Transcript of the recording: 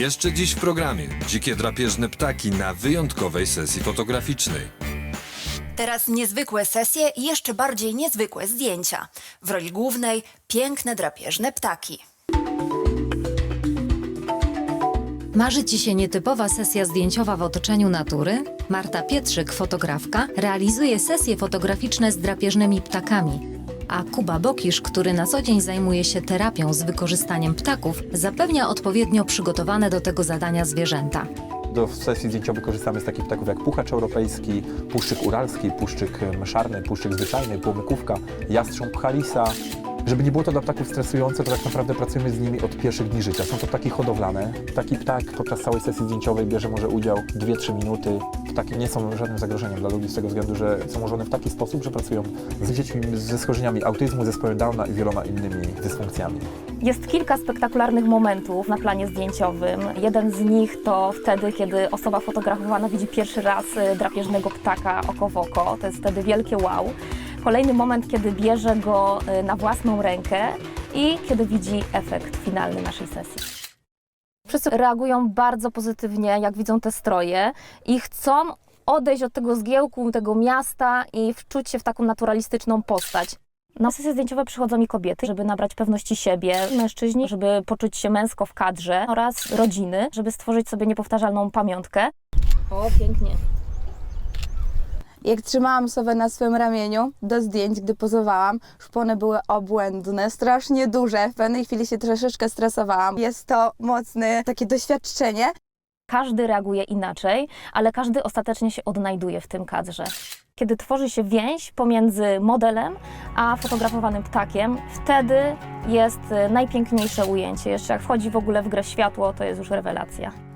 Jeszcze dziś w programie dzikie drapieżne ptaki na wyjątkowej sesji fotograficznej. Teraz niezwykłe sesje i jeszcze bardziej niezwykłe zdjęcia. W roli głównej piękne drapieżne ptaki. Marzy Ci się nietypowa sesja zdjęciowa w otoczeniu natury? Marta Pietrzyk, fotografka, realizuje sesje fotograficzne z drapieżnymi ptakami. A Kuba Bokisz, który na co dzień zajmuje się terapią z wykorzystaniem ptaków, zapewnia odpowiednio przygotowane do tego zadania zwierzęta. Do sesji zdjęciowych korzystamy z takich ptaków jak puchacz europejski, puszczyk uralski, puszczyk mszarny, puszczyk zwyczajny, płomykówka, jastrząb harisa. Żeby nie było to dla ptaków stresujące, to tak naprawdę pracujemy z nimi od pierwszych dni życia. Są to ptaki hodowlane. Taki ptak podczas całej sesji zdjęciowej bierze może udział 2-3 minuty. Ptaki nie są żadnym zagrożeniem dla ludzi z tego względu, że są ułożone w taki sposób, że pracują z dziećmi ze schorzeniami autyzmu, zespołem Downa i wieloma innymi dysfunkcjami. Jest kilka spektakularnych momentów na planie zdjęciowym. Jeden z nich to wtedy, kiedy osoba fotografowana widzi pierwszy raz y, drapieżnego ptaka oko w oko. To jest wtedy wielkie wow. Kolejny moment, kiedy bierze go y, na własną rękę i kiedy widzi efekt finalny naszej sesji. Wszyscy reagują bardzo pozytywnie, jak widzą te stroje i chcą odejść od tego zgiełku, tego miasta i wczuć się w taką naturalistyczną postać. Na sesje zdjęciowe przychodzą mi kobiety, żeby nabrać pewności siebie, mężczyźni, żeby poczuć się męsko w kadrze oraz rodziny, żeby stworzyć sobie niepowtarzalną pamiątkę. O, pięknie. Jak trzymałam sobie na swym ramieniu do zdjęć, gdy pozowałam, szpony były obłędne, strasznie duże. W pewnej chwili się troszeczkę stresowałam. Jest to mocne takie doświadczenie. Każdy reaguje inaczej, ale każdy ostatecznie się odnajduje w tym kadrze. Kiedy tworzy się więź pomiędzy modelem a fotografowanym ptakiem, wtedy jest y, najpiękniejsze ujęcie. Jeszcze jak wchodzi w ogóle w grę światło, to jest już rewelacja.